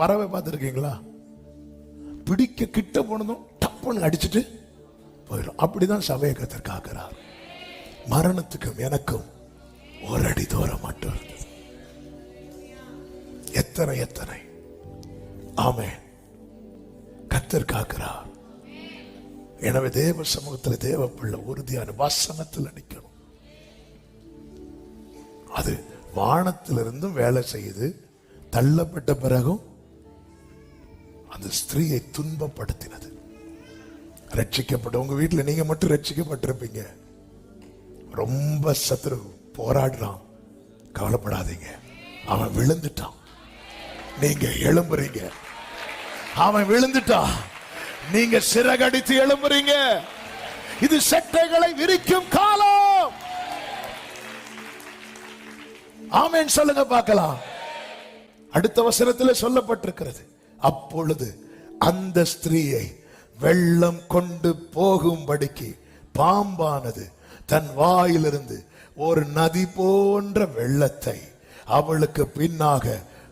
பறவை பார்த்துருக்கீங்களா? பிடிக்க கிட்ட போனதும் டப்புன்னு அடிச்சிட்டு போயிடும். அப்படிதான் சபையை கத்தர் காக்கிறார். மரணத்துக்கும் எனக்கும் ஒரு அடி தூரம் மட்டும் இருந்தது. எத்தனை எத்தனை? ஆமே கத்தர் காக்கிறார். எனவே தேவ சமூகத்தில் தேவ பிள்ளை உறுதியான வசனத்தில் நிற்கணும் அது வானத்திலிருந்தும் வேலை செய்யுது தள்ளப்பட்ட பிறகும் அந்த ஸ்திரீயை துன்பப்படுத்தினது. ரட்சிக்கப்பட்ட உங்க வீட்டுல நீங்க மட்டும் ரட்சிக்கப்பட்டிருப்பீங்க. ரொம்ப சத்ரு போராடுறான். கவலைப்படாதீங்க. அவன் விழுந்துட்டான். நீங்க எழும்புறீங்க. அவன் விழுந்துட்டான். நீங்க சிறகடித்து எழும்புறீங்க. இது செட்டைகளை விரிக்கும் காலம். ஆமேன் சொல்லுங்க பார்க்கலாம். அடுத்த வசனத்தில் சொல்லப்பட்டிருக்கிறது. அப்பொழுது அந்த ஸ்திரீயை வெள்ளம் கொண்டு போகும்படிக்கு பாம்பானது தன் வாயிலிருந்து ஒரு நதி போன்ற வெள்ளத்தை அவளுக்கு பின்னாக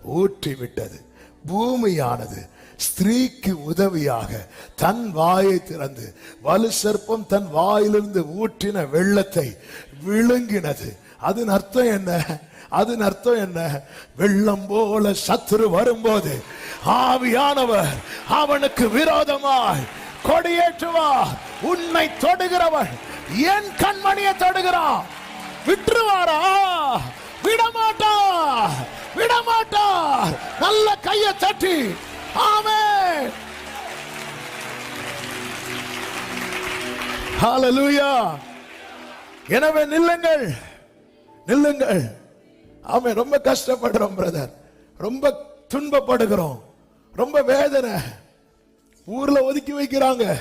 ஊற்றிவிட்டது. பூமியானது ஸ்திரீக்கு உதவியாக தன் வாயை திறந்து வலு சர்ப்பம் தன் வாயிலிருந்து ஊற்றின வெள்ளத்தை விழுங்கினது. அதன் அர்த்தம் என்ன? அதன் அர்த்தம் என்ன? வெள்ளம் போல சத்துரு வரும்போது ஆவியானவர் அவனுக்கு விரோதமாய் கொடியேற்றுவார். உன்னை தொடுகிறவன் என் கண்மணியை தொடுகிறான். விட்டுருவாரா? விடமாட்டார் விடமாட்டார் நல்ல கையை தட்டி. ஆமே ஹalleluya எனவே நில்லுங்கள். நில்லுங்கள். ஆமே ரொம்ப கஷ்டப்படுறோம் பிரதர் ரொம்ப துன்பப்படுகிறோம். ரொம்ப வேதனை. ஊர்ல ஒதுக்கி வைக்கிறாங்க.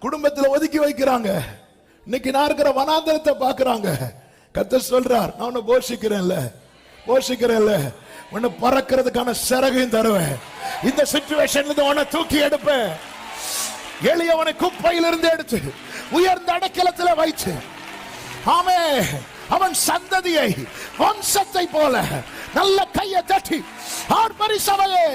குடும்பத்தில் ஒதுக்கி வைக்கிறாங்க. இன்னைக்கு நான் இருக்கிற வனாந்தரத்தை பாக்குறாங்க கத்த சொல்றார் நான் உன்னை போஷிக்கிறேன்ல. போஷிக்கிறேன்ல. உன்னை பறக்கிறதுக்கான சிறகையும் தருவேன். இந்த சுச்சுவேஷன்ல இருந்து உன்னை தூக்கி எடுப்பேன். எளியவனை குப்பையிலிருந்து எடுத்து உயர்ந்த அடைக்கலத்தில் வைத்து. ஆமே அவன் சந்ததியை வம்சத்தை போல நல்ல கையை தட்டி ஆர்ப்பரி சபையே